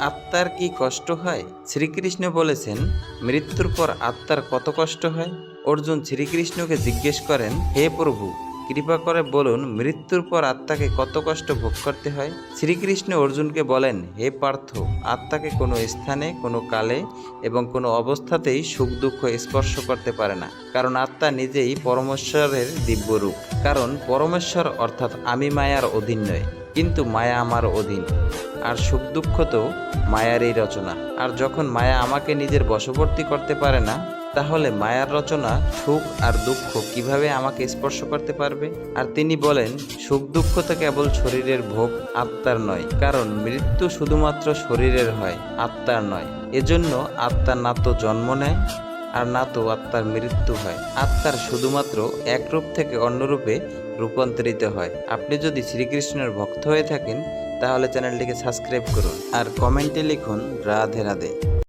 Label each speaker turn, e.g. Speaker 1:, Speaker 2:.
Speaker 1: আত্মার কি কষ্ট হয়? শ্রীকৃষ্ণ বলেছেন, মৃত্যুর পর আত্মার কত কষ্ট হয়? অর্জুন শ্রীকৃষ্ণকে জিজ্ঞেস করেন, হে প্রভু, কৃপা করে বলুন, মৃত্যুর পর আত্মাকে কত কষ্ট ভোগ করতে হয়? শ্রীকৃষ্ণ অর্জুনকে বলেন, হে পার্থ, আত্মাকে কোনো স্থানে, কোনো কালে এবং কোনো অবস্থাতেই সুখ দুঃখ স্পর্শ করতে পারে না। কারণ আত্মা নিজেই পরমেশ্বরের দিব্যরূপ। কারণ পরমেশ্বর অর্থাৎ আমি মায়ার অধীন নয়, কিন্তু মায়া আমার অধীন। আর সুখ দুঃখ তো মায়ারই রচনা। আর যখন মায়া আমাকে নিজের বশবর্তী করতে পারে না, তাহলে মায়ার রচনা সুখ আর দুঃখ কীভাবে আমাকে স্পর্শ করতে পারবে? আর তিনি বলেন, সুখ দুঃখ তো কেবল শরীরের ভোগ, আত্মার নয়, কারণ মৃত্যু শুধুমাত্র শরীরের হয়, আত্মার নয়। এজন্য আত্মা না তো জন্ম নেয় আর না তো আত্মার মৃত্যু হয়। আত্মার শুধুমাত্র এক রূপ থেকে অন্য রূপে রূপান্তরিত হয়। আপনি যদি শ্রীকৃষ্ণের ভক্ত হয়ে থাকেন, তাহলে চ্যানেলটিকে সাবস্ক্রাইব করুন আর কমেন্টে লিখুন রাধে রাধে।